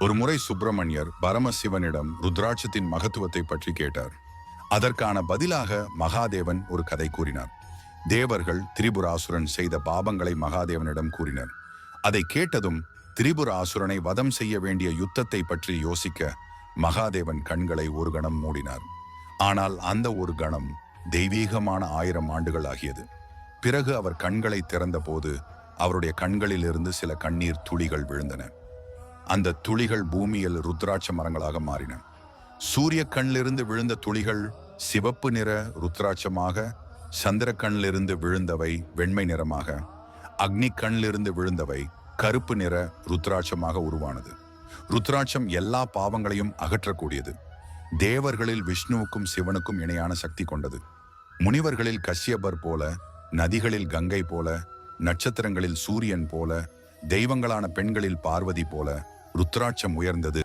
ஒரு முறை சுப்பிரமணியர் பரமசிவனிடம் ருத்ராட்சத்தின் மகத்துவத்தை பற்றி கேட்டார். அதற்கான பதிலாக மகாதேவன் ஒரு கதை கூறினார். தேவர்கள் திரிபுராசுரன் செய்த பாபங்களை மகாதேவனிடம் கூறினர். அதை கேட்டதும் திரிபுராசுரனை வதம் செய்ய வேண்டிய யுத்தத்தை பற்றி யோசிக்க மகாதேவன் கண்களை ஒரு கணம் மூடினார். ஆனால் அந்த ஒரு கணம் தெய்வீகமான ஆயிரம் ஆண்டுகள் ஆகியது. பிறகு அவர் கண்களை திறந்தபோது அவருடைய கண்களிலிருந்து சில கண்ணீர் துளிகள் விழுந்தன. அந்த துளிகள் பூமியில் ருத்ராட்ச மரங்களாக மாறின. சூரிய கண்ணிலிருந்து விழுந்த துளிகள் சிவப்பு நிற ருத்ராட்சமாக சந்திர கண்ணிலிருந்து விழுந்தவை வெண்மை நிறமாக அக்னி கண்ணிலிருந்து விழுந்தவை கருப்பு நிற ருத்ராட்சமாக உருவானது. ருத்ராட்சம் எல்லா பாவங்களையும் அகற்றக்கூடியது. தேவர்களில் விஷ்ணுவுக்கும் சிவனுக்கும் இணையான சக்தி கொண்டது. முனிவர்களில் கஷ்யபர் போல நதிகளில் கங்கை போல நட்சத்திரங்களில் சூரியன் போல தெய்வங்களான பெண்களில் பார்வதி போல ருத்ராட்சம் உயர்ந்தது.